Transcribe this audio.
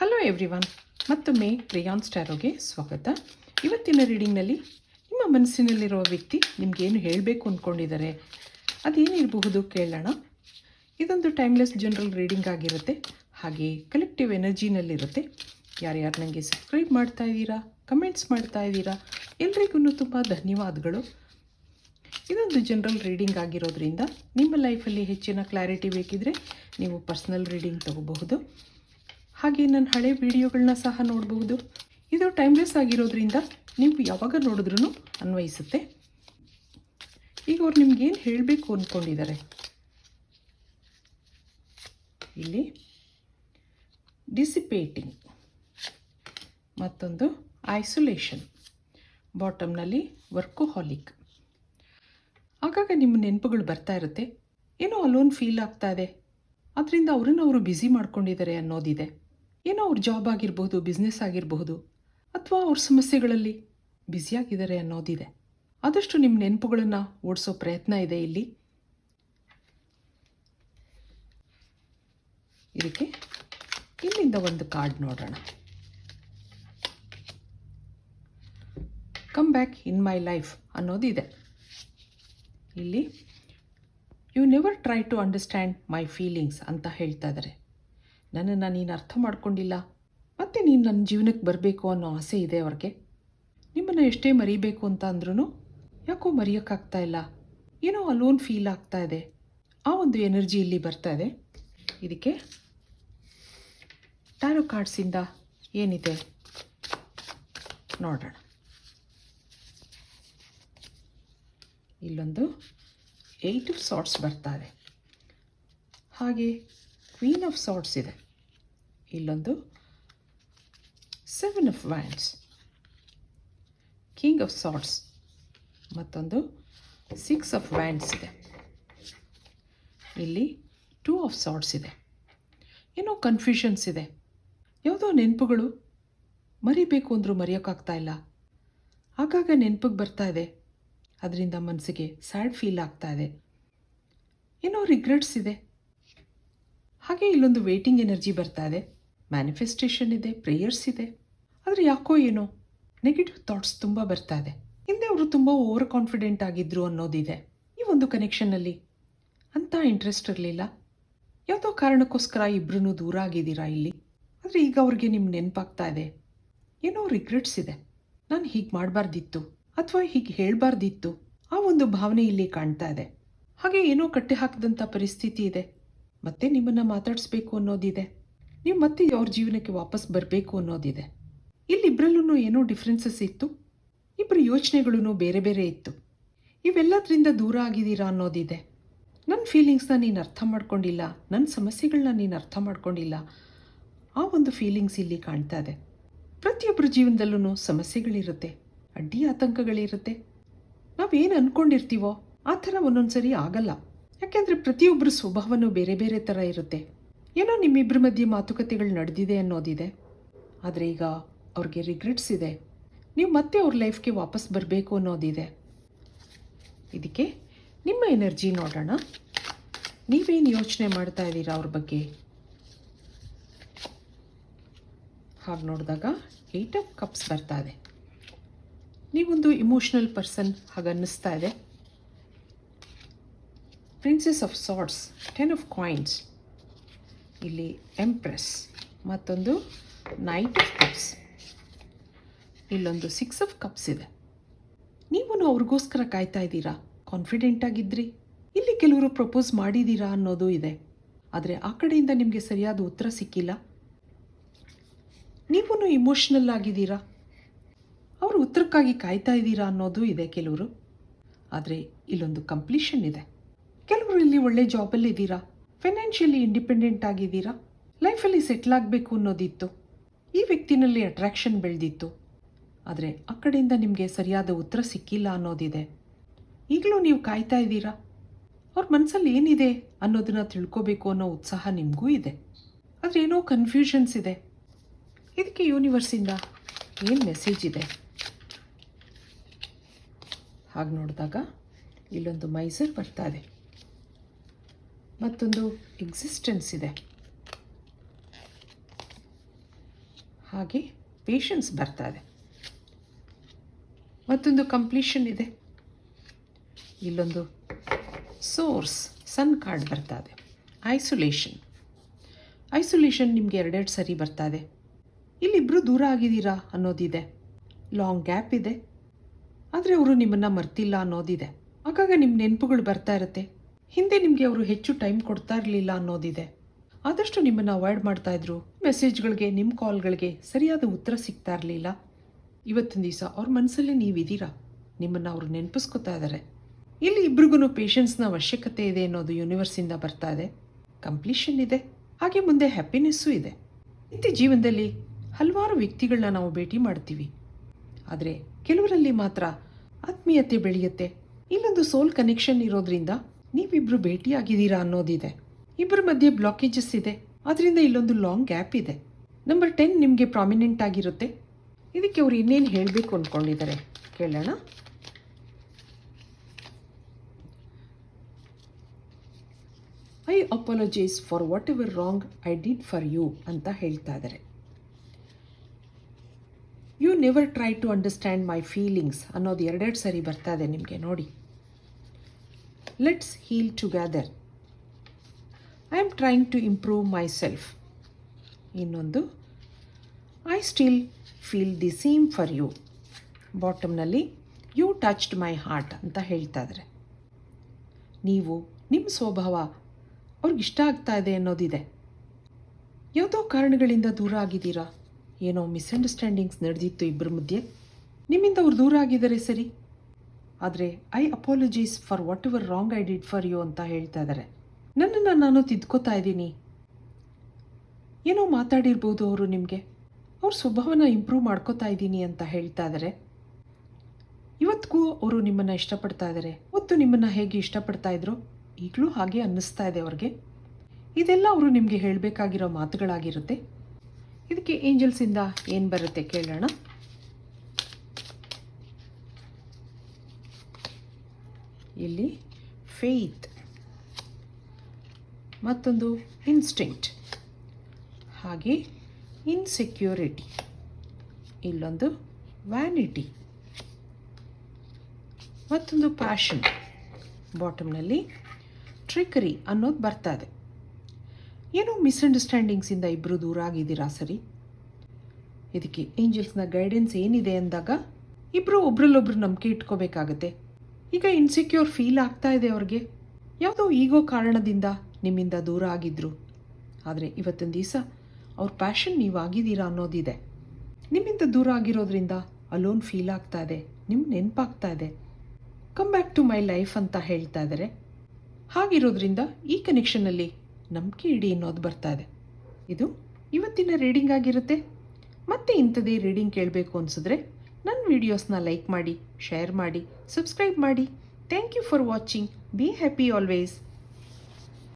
Hello everyone ಮತ್ತೊಮ್ಮೆ ಪ್ರಿಯಾನ್ ಸ್ಟಾರೋಗೆ ಸ್ವಾಗತ. ಇವತ್ತಿನ ರೀಡಿಂಗ್ನಲ್ಲಿ ನಿಮ್ಮ ಮನಸ್ಸಿನಲ್ಲಿರುವ ವ್ಯಕ್ತಿ ನಿಮಗೇನು ಹೇಳಬೇಕು ಅಂದ್ಕೊಂಡಿದ್ದಾರೆ ಅದೇನಿರಬಹುದು ಕೇಳೋಣ. ಇದೊಂದು ಟೈಮ್ಲೆಸ್ ಜನರಲ್ ರೀಡಿಂಗ್ ಆಗಿರುತ್ತೆ. ಹಾಗೆ ಕಲೆಕ್ಟಿವ್ ಎನರ್ಜಿನಲ್ಲಿರುತ್ತೆ ಯಾರ್ಯಾರು ನನಗೆ ಸಬ್ಸ್ಕ್ರೈಬ್ ಮಾಡ್ತಾ ಇದ್ದೀರಾ ಕಮೆಂಟ್ಸ್ ಮಾಡ್ತಾ ಇದ್ದೀರಾ ಎಲ್ರಿಗೂ ತುಂಬ ಧನ್ಯವಾದಗಳು. ಇದೊಂದು ಜನರಲ್ ರೀಡಿಂಗ್ ಆಗಿರೋದ್ರಿಂದ ನಿಮ್ಮ ಲೈಫಲ್ಲಿ ಹೆಚ್ಚಿನ ಕ್ಲಾರಿಟಿ ಬೇಕಿದ್ರೆ ನೀವು ಪರ್ಸ್ನಲ್ ರೀಡಿಂಗ್ ತಗೋಬಹುದು. ಹಾಗೆ ನನ್ನ ಹಳೆ ವಿಡಿಯೋಗಳನ್ನ ಸಹ ನೋಡಬಹುದು. ಇದು ಟೈಮ್ಲೆಸ್ ಆಗಿರೋದ್ರಿಂದ ನೀವು ಯಾವಾಗ ನೋಡಿದ್ರೂ ಅನ್ವಯಿಸುತ್ತೆ. ಈಗ ಅವ್ರು ನಿಮ್ಗೇನು ಹೇಳಬೇಕು ಅಂದ್ಕೊಂಡಿದ್ದಾರೆ ಇಲ್ಲಿ ಡಿಸಿಪೇಟಿಂಗ್ ಮತ್ತೊಂದು ಐಸೋಲೇಷನ್ ಬಾಟಮ್ನಲ್ಲಿ ವರ್ಕೋಹಾಲಿಕ್. ಆಗಾಗ ನಿಮ್ಮ ನೆನಪುಗಳು ಬರ್ತಾ ಇರುತ್ತೆ. ಏನೋ ಅಲೋನ್ ಫೀಲ್ ಆಗ್ತಾ ಇದೆ. ಅದರಿಂದ ಅವರನ್ನು ಅವರು ಬ್ಯುಸಿ ಮಾಡ್ಕೊಂಡಿದ್ದಾರೆ ಅನ್ನೋದಿದೆ. ಏನೋ ಅವ್ರ ಜಾಬ್ ಆಗಿರ್ಬೋದು ಬಿಸ್ನೆಸ್ ಆಗಿರಬಹುದು ಅಥವಾ ಅವ್ರ ಸಮಸ್ಯೆಗಳಲ್ಲಿ ಬ್ಯುಸಿಯಾಗಿದ್ದಾರೆ ಅನ್ನೋದಿದೆ. ಆದಷ್ಟು ನಿಮ್ಮ ನೆನಪುಗಳನ್ನು ಓಡಿಸೋ ಪ್ರಯತ್ನ ಇದೆ ಇಲ್ಲಿ. ಇದಕ್ಕೆ ಇಲ್ಲಿಂದ ಒಂದು ಕಾರ್ಡ್ ನೋಡೋಣ. Come back in my life ಅನ್ನೋದಿದೆ. ಇಲ್ಲಿ you never try to understand my feelings ಅಂತ ಹೇಳ್ತಾ ಇದ್ದಾರೆ ನನ್ನನ್ನು ನೀನು ಅರ್ಥ ಮಾಡ್ಕೊಂಡಿಲ್ಲ. ಮತ್ತೆ ನೀನು ನನ್ನ ಜೀವನಕ್ಕೆ ಬರಬೇಕು ಅನ್ನೋ ಆಸೆ ಇದೆ ಅವ್ರಿಗೆ. ನಿಮ್ಮನ್ನು ಎಷ್ಟೇ ಮರಿಬೇಕು ಅಂತ ಅಂದ್ರೂ ಯಾಕೋ ಮರೆಯೋಕ್ಕಾಗ್ತಾ ಇಲ್ಲ. ಏನೋ ಅಲೋನ್ ಫೀಲ್ ಆಗ್ತಾ ಇದೆ. ಆ ಒಂದು ಎನರ್ಜಿ ಇಲ್ಲಿ ಬರ್ತಾ ಇದೆ. ಇದಕ್ಕೆ ಟ್ಯಾರೋ ಕಾರ್ಡ್ಸಿಂದ ಏನಿದೆ? ನೋಡೋಣ. ಇಲ್ಲೊಂದು ಏಯ್ಟ್ ಸಾಟ್ಸ್ ಬರ್ತಾ ಇದೆ. ಹಾಗೆ ಕ್ವೀನ್ ಆಫ್ ಸಾಟ್ಸ್ ಇದೆ. ಇಲ್ಲೊಂದು seven of wands king of swords ಮತ್ತೊಂದು ಸಿಕ್ಸ್ ಆಫ್ ವ್ಯಾಂಡ್ಸ್ ಇದೆ. ಇಲ್ಲಿ ಟೂ ಆಫ್ ಸಾಟ್ಸ್ ಇದೆ. ಏನೋ ಕನ್ಫ್ಯೂಷನ್ಸ್ ಇದೆ. ಯಾವುದೋ ನೆನಪುಗಳು ಮರಿಬೇಕು ಅಂದರೂ ಮರೆಯೋಕ್ಕಾಗ್ತಾ ಇಲ್ಲ. ಆಗಾಗ ನೆನಪಿಗೆ ಬರ್ತಾ ಇದೆ. ಅದರಿಂದ ಮನಸ್ಸಿಗೆ ಸ್ಯಾಡ್ ಫೀಲ್ ಆಗ್ತಾ ಇದೆ. ಏನೋ ರಿಗ್ರೆಟ್ಸ್ ಇದೆ. ಹಾಗೆ ಇಲ್ಲೊಂದು ವೇಟಿಂಗ್ ಎನರ್ಜಿ ಬರ್ತಾ ಇದೆ. ಮ್ಯಾನಿಫೆಸ್ಟೇಷನ್ ಇದೆ ಪ್ರೇಯರ್ಸ್ ಇದೆ. ಆದರೆ ಯಾಕೋ ಏನೋ ನೆಗೆಟಿವ್ ಥಾಟ್ಸ್ ತುಂಬ ಬರ್ತಾ ಇದೆ. ಹಿಂದೆ ಅವರು ತುಂಬ ಓವರ್ ಕಾನ್ಫಿಡೆಂಟ್ ಆಗಿದ್ರು ಅನ್ನೋದಿದೆ. ಈ ಒಂದು ಕನೆಕ್ಷನ್ನಲ್ಲಿ ಅಂಥ ಇಂಟ್ರೆಸ್ಟ್ ಇರಲಿಲ್ಲ. ಯಾವುದೋ ಕಾರಣಕ್ಕೋಸ್ಕರ ಇಬ್ಬರೂ ದೂರ ಆಗಿದ್ದೀರಾ ಇಲ್ಲಿ? ಆದರೆ ಈಗ ಅವ್ರಿಗೆ ನಿಮ್ಮ ನೆನಪಾಗ್ತಾ ಇದೆ. ಏನೋ ರಿಗ್ರೆಟ್ಸ್ ಇದೆ. ನಾನು ಹೀಗೆ ಮಾಡಬಾರ್ದಿತ್ತು ಅಥವಾ ಹೀಗೆ ಹೇಳಬಾರ್ದಿತ್ತು ಆ ಒಂದು ಭಾವನೆ ಇಲ್ಲಿ ಕಾಣ್ತಾ ಇದೆ. ಹಾಗೆ ಏನೋ ಕಟ್ಟಿ ಹಾಕಿದಂಥ ಪರಿಸ್ಥಿತಿ ಇದೆ. ಮತ್ತೆ ನಿಮ್ಮನ್ನು ಮಾತಾಡಿಸ್ಬೇಕು ಅನ್ನೋದಿದೆ. ನೀವು ಮತ್ತೆ ಅವ್ರ ಜೀವನಕ್ಕೆ ವಾಪಸ್ ಬರಬೇಕು ಅನ್ನೋದಿದೆ. ಇಲ್ಲಿಬ್ಬರಲ್ಲೂ ಏನೋ ಡಿಫ್ರೆನ್ಸಸ್ ಇತ್ತು. ಇಬ್ಬರು ಯೋಚನೆಗಳೂ ಬೇರೆ ಬೇರೆ ಇತ್ತು. ಇವೆಲ್ಲದರಿಂದ ದೂರ ಆಗಿದ್ದೀರಾ ಅನ್ನೋದಿದೆ. ನನ್ನ ಫೀಲಿಂಗ್ಸ್ನ ನೀನು ಅರ್ಥ ಮಾಡ್ಕೊಂಡಿಲ್ಲ ನನ್ನ ಸಮಸ್ಯೆಗಳನ್ನ ನೀನು ಅರ್ಥ ಮಾಡ್ಕೊಂಡಿಲ್ಲ. ಆ ಒಂದು ಫೀಲಿಂಗ್ಸ್ ಇಲ್ಲಿ ಕಾಣ್ತಾ ಇದೆ. ಪ್ರತಿಯೊಬ್ಬರ ಜೀವನದಲ್ಲೂ ಸಮಸ್ಯೆಗಳಿರುತ್ತೆ, ಅಡ್ಡಿ ಆತಂಕಗಳಿರುತ್ತೆ. ನಾವೇನು ಅಂದ್ಕೊಂಡಿರ್ತೀವೋ ಆ ಥರ ಒಂದೊಂದು ಸರಿ ಆಗಲ್ಲ. ಯಾಕೆಂದರೆ ಪ್ರತಿಯೊಬ್ಬರ ಸ್ವಭಾವನೂ ಬೇರೆ ಬೇರೆ ಥರ ಇರುತ್ತೆ. ಏನೋ ನಿಮ್ಮಿಬ್ಬರ ಮಧ್ಯೆ ಮಾತುಕತೆಗಳು ನಡೆದಿದೆ ಅನ್ನೋದಿದೆ. ಆದರೆ ಈಗ ಅವ್ರಿಗೆ ರಿಗ್ರೆಟ್ಸ್ ಇದೆ. ನೀವು ಮತ್ತೆ ಅವ್ರ ಲೈಫ್ಗೆ ವಾಪಸ್ ಬರಬೇಕು ಅನ್ನೋದಿದೆ. ಇದಕ್ಕೆ ನಿಮ್ಮ ಎನರ್ಜಿ ನೋಡೋಣ. ನೀವೇನು ಯೋಚನೆ ಮಾಡ್ತಾ ಇದ್ದೀರಾ ಅವ್ರ ಬಗ್ಗೆ? ಹಾಗೆ ನೋಡಿದಾಗ ಏಟ್ ಆಫ್ ಕಪ್ಸ್ ಬರ್ತಾ ಇದೆ. ನೀವೊಂದು ಇಮೋಷ್ನಲ್ ಪರ್ಸನ್ ಹಾಗೆ ಅನ್ನಿಸ್ತಾ ಇದೆ. Princess of swords ten of coins ಇಲ್ಲಿ ಎಂಪ್ರೆಸ್ ಮತ್ತೊಂದು ನೈಟ್ ಆಫ್ ಕಪ್ಸ್ ಇಲ್ಲೊಂದು ಸಿಕ್ಸ್ ಆಫ್ ಕಪ್ಸ್ ಇದೆ. ನೀವು ಅವ್ರಿಗೋಸ್ಕರ ಕಾಯ್ತಾ ಇದ್ದೀರಾ? ಕಾನ್ಫಿಡೆಂಟ್ ಆಗಿದ್ರಿ? ಇಲ್ಲಿ ಕೆಲವರು ಪ್ರಪೋಸ್ ಮಾಡಿದ್ದೀರಾ ಅನ್ನೋದು ಇದೆ. ಆದರೆ ಆ ಕಡೆಯಿಂದ ನಿಮಗೆ ಸರಿಯಾದ ಉತ್ತರ ಸಿಕ್ಕಿಲ್ಲ. ನೀವು ಇಮೋಷ್ನಲ್ ಆಗಿದ್ದೀರಾ? ಅವರು ಉತ್ತರಕ್ಕಾಗಿ ಕಾಯ್ತಾ ಇದ್ದೀರಾ ಅನ್ನೋದು ಇದೆ ಕೆಲವರು. ಆದರೆ ಇಲ್ಲೊಂದು ಕಂಪ್ಲೀಷನ್ ಇದೆ. ಕೆಲವರು ಇಲ್ಲಿ ಒಳ್ಳೆ ಜಾಬಲ್ಲಿ ಇದ್ದೀರಾ? ಫೈನಾನ್ಷಿಯಲಿ ಇಂಡಿಪೆಂಡೆಂಟ್ ಆಗಿದ್ದೀರಾ? ಲೈಫಲ್ಲಿ ಸೆಟ್ಲ್ ಆಗಬೇಕು ಅನ್ನೋದಿತ್ತು. ಈ ವ್ಯಕ್ತಿನಲ್ಲಿ ಅಟ್ರಾಕ್ಷನ್ ಬೆಳೆದಿತ್ತು. ಆದರೆ ಆ ಕಡೆಯಿಂದ ನಿಮಗೆ ಸರಿಯಾದ ಉತ್ತರ ಸಿಕ್ಕಿಲ್ಲ ಅನ್ನೋದಿದೆ. ಈಗಲೂ ನೀವು ಕಾಯ್ತಾ ಇದ್ದೀರಾ? ಅವ್ರ ಮನಸ್ಸಲ್ಲಿ ಏನಿದೆ ಅನ್ನೋದನ್ನು ತಿಳ್ಕೋಬೇಕು ಅನ್ನೋ ಉತ್ಸಾಹ ನಿಮಗೂ ಇದೆ. ಆದರೆ ಏನೋ ಕನ್ಫ್ಯೂಷನ್ಸ್ ಇದೆ. ಇದಕ್ಕೆ ಯೂನಿವರ್ಸಿಂದ ಏನು ಮೆಸೇಜ್ ಇದೆ? ಹಾಗೆ ನೋಡಿದಾಗ ಇಲ್ಲೊಂದು ಮೈಸೂರು ಬರ್ತಾ ಇದೆ. ಮತ್ತೊಂದು ಎಕ್ಸಿಸ್ಟೆನ್ಸ್ ಇದೆ. ಹಾಗೆ ಪೇಷನ್ಸ್ ಬರ್ತಾ ಇದೆ. ಮತ್ತೊಂದು ಕಂಪ್ಲೀಷನ್ ಇದೆ. ಇಲ್ಲೊಂದು ಸೋರ್ಸ್ ಸನ್ ಕಾರ್ಡ್ ಬರ್ತಾ ಇದೆ. ಐಸೋಲೇಷನ್ ಐಸೋಲೇಷನ್ ನಿಮಗೆ ಎರಡೆರಡು ಸರಿ ಇದೆ. ಇಲ್ಲಿಬ್ಬರು ದೂರ ಆಗಿದ್ದೀರಾ ಅನ್ನೋದಿದೆ. ಲಾಂಗ್ ಗ್ಯಾಪ್ ಇದೆ. ಆದರೆ ಅವರು ನಿಮ್ಮನ್ನು ಮರ್ತಿಲ್ಲ ಅನ್ನೋದಿದೆ. ಆಗಾಗ ನಿಮ್ಮ ನೆನಪುಗಳು ಬರ್ತಾ ಇರುತ್ತೆ. ಹಿಂದೆ ನಿಮಗೆ ಅವರು ಹೆಚ್ಚು ಟೈಮ್ ಕೊಡ್ತಾ ಇರಲಿಲ್ಲ ಅನ್ನೋದಿದೆ. ಆದಷ್ಟು ನಿಮ್ಮನ್ನು ಅವಾಯ್ಡ್ ಮಾಡ್ತಾ ಇದ್ರು. ಮೆಸೇಜ್ಗಳಿಗೆ ನಿಮ್ಮ ಕಾಲ್ಗಳಿಗೆ ಸರಿಯಾದ ಉತ್ತರ ಸಿಗ್ತಾ ಇರಲಿಲ್ಲ. ಇವತ್ತಿನ ದಿವಸ ಅವ್ರ ಮನಸ್ಸಲ್ಲಿ ನೀವಿದ್ದೀರಾ ನಿಮ್ಮನ್ನು ಅವರು ನೆನಪಿಸ್ಕೊತಾ ಇದ್ದಾರೆ ಇಲ್ಲಿ ಇಬ್ರಿಗೂ ಪೇಷನ್ಸ್ನ ಅವಶ್ಯಕತೆ ಇದೆ ಅನ್ನೋದು ಯೂನಿವರ್ಸಿಂದ ಬರ್ತಾ ಇದೆ. ಕಂಪ್ಲೀಷನ್ ಇದೆ. ಹಾಗೆ ಮುಂದೆ ಹ್ಯಾಪಿನೆಸ್ಸೂ ಇದೆ. ಇಂತಿ ಜೀವನದಲ್ಲಿ ಹಲವಾರು ವ್ಯಕ್ತಿಗಳನ್ನ ನಾವು ಭೇಟಿ ಮಾಡ್ತೀವಿ. ಆದರೆ ಕೆಲವರಲ್ಲಿ ಮಾತ್ರ ಆತ್ಮೀಯತೆ ಬೆಳೆಯುತ್ತೆ. ಇಲ್ಲೊಂದು ಸೋಲ್ ಕನೆಕ್ಷನ್ ಇರೋದ್ರಿಂದ ನೀವಿಬ್ರು ಭೇಟಿಯಾಗಿದ್ದೀರಾ ಅನ್ನೋದಿದೆ. ಇಬ್ಬರ ಮಧ್ಯೆ ಬ್ಲಾಕೇಜಸ್ ಇದೆ. ಅದರಿಂದ ಇಲ್ಲೊಂದು ಲಾಂಗ್ ಗ್ಯಾಪ್ ಇದೆ. ನಂಬರ್ ಟೆನ್ ನಿಮಗೆ ಪ್ರಾಮಿನೆಂಟ್ ಆಗಿರುತ್ತೆ. ಇದಕ್ಕೆ ಅವ್ರು ಇನ್ನೇನು ಹೇಳಬೇಕು ಅಂದ್ಕೊಂಡಿದ್ದಾರೆ ಕೇಳೋಣ. I apologise for whatever wrong I did for you ಅಂತ ಹೇಳ್ತಾ ಇದ್ದಾರೆ. You never try to understand my feelings ಅನ್ನೋದು ಎರಡೆರಡು ಸರಿ ಬರ್ತಾ ಇದೆ ನಿಮಗೆ ನೋಡಿ. Heal together I am trying to improve myself ಇನ್ನೊಂದು I still feel the same for you ಬಾಟಮ್ನಲ್ಲಿ you touched my heart ಅಂತ ಹೇಳ್ತಾ ಇದ್ದಾರೆ. ನೀವು ನಿಮ್ಮ ಸ್ವಭಾವ ಅವ್ರಿಗೆ ಇಷ್ಟ ಆಗ್ತಾ ಇದೆ ಅನ್ನೋದಿದೆ. ಯಾವುದೋ ಕಾರಣಗಳಿಂದ ದೂರ ಆಗಿದ್ದೀರಾ? ಏನೋ ಮಿಸ್ಅಂಡರ್ಸ್ಟ್ಯಾಂಡಿಂಗ್ಸ್ ನಡೆದಿತ್ತು ಇಬ್ಬರ ಮಧ್ಯೆ. ನಿಮ್ಮಿಂದ ಅವ್ರು ದೂರ ಆಗಿದ್ದಾರೆ ಸರಿ. ಆದರೆ, I apologies for whatever wrong I did for you ಅಂತ ಹೇಳ್ತಾ ಇದ್ದಾರೆ ನನ್ನನ್ನು ನಾನು ತಿದ್ಕೋತಾ ಇದ್ದೀನಿ. ಏನೋ ಮಾತಾಡಿರ್ಬೋದು ಅವರು ನಿಮಗೆ. ಅವ್ರ ಸ್ವಭಾವನ ಇಂಪ್ರೂವ್ ಮಾಡ್ಕೋತಾ ಇದ್ದೀನಿ ಅಂತ ಹೇಳ್ತಾ ಇದ್ದಾರೆ ಇವತ್ತಿಗೂ ಅವರು ನಿಮ್ಮನ್ನು ಇಷ್ಟಪಡ್ತಾ ಇದ್ದಾರೆ ಮತ್ತು ನಿಮ್ಮನ್ನು ಹೇಗೆ ಇಷ್ಟಪಡ್ತಾ ಇದ್ರು, ಈಗಲೂ ಹಾಗೆ ಅನ್ನಿಸ್ತಾ ಇದೆ ಅವ್ರಿಗೆ. ಇದೆಲ್ಲ ಅವರು ನಿಮಗೆ ಹೇಳಬೇಕಾಗಿರೋ ಮಾತುಗಳಾಗಿರುತ್ತೆ. ಇದಕ್ಕೆ ಏಂಜಲ್ಸಿಂದ ಏನು ಬರುತ್ತೆ ಕೇಳೋಣ. ಇಲ್ಲಿ ಫೇತ್ ಮತ್ತೊಂದು ಇನ್ಸ್ಟಿಂಕ್ಟ್ ಹಾಗೆ ಇನ್ಸೆಕ್ಯೂರಿಟಿ ಇಲ್ಲೊಂದು ವ್ಯಾನಿಟಿ ಮತ್ತೊಂದು ಪ್ಯಾಷನ್ ಬಾಟಮ್ನಲ್ಲಿ ಟ್ರಿಕರಿ ಅನ್ನೋದು ಬರ್ತಾ ಇದೆ ಏನೋ ಮಿಸ್ಅಂಡರ್ಸ್ಟ್ಯಾಂಡಿಂಗ್ಸಿಂದ ಇಬ್ಬರು ದೂರ ಆಗಿದ್ದೀರಾ ಸರಿ? ಇದಕ್ಕೆ ಏಂಜಲ್ಸ್ನ ಗೈಡೆನ್ಸ್ ಏನಿದೆ ಅಂದಾಗ ಇಬ್ಬರು ಒಬ್ರಲ್ಲೊಬ್ರು ನಂಬಿಕೆ ಇಟ್ಕೋಬೇಕಾಗತ್ತೆ. ಈಗ ಇನ್ಸೆಕ್ಯೂರ್ ಫೀಲ್ ಆಗ್ತಾ ಇದೆ ಅವ್ರಿಗೆ. ಯಾವುದೋ ಈಗೋ ಕಾರಣದಿಂದ ನಿಮ್ಮಿಂದ ದೂರ ಆಗಿದ್ರು. ಆದರೆ ಇವತ್ತಿನ ದಿವಸ ಅವ್ರ ಪ್ಯಾಷನ್ ನೀವಾಗಿದ್ದೀರಾ ಅನ್ನೋದಿದೆ. ನಿಮ್ಮಿಂದ ದೂರ ಆಗಿರೋದ್ರಿಂದ ಅಲೋನ್ ಫೀಲ್ ಆಗ್ತಾ ಇದೆ. ನಿಮ್ಮ ನೆನಪಾಗ್ತಾ ಇದೆ. Come back to my life ಅಂತ ಹೇಳ್ತಾ ಇದ್ದಾರೆ ಹಾಗಿರೋದ್ರಿಂದ ಈ ಕನೆಕ್ಷನಲ್ಲಿ ನಂಬಿಕೆ ಇಡಿ ಅನ್ನೋದು ಬರ್ತಾ ಇದೆ. ಇದು ಇವತ್ತಿನ ರೀಡಿಂಗ್ ಆಗಿರುತ್ತೆ. ಮತ್ತೆ ಇಂಥದೇ ರೀಡಿಂಗ್ ಕೇಳಬೇಕು ಅನಿಸಿದ್ರೆ ನನ್ನ ವಿಡಿಯೋಸ್ನ ಲೈಕ್ ಮಾಡಿ ಶೇರ್ ಮಾಡಿ ಸಬ್ಸ್ಕ್ರೈಬ್ ಮಾಡಿ. Thank you for watching be happy always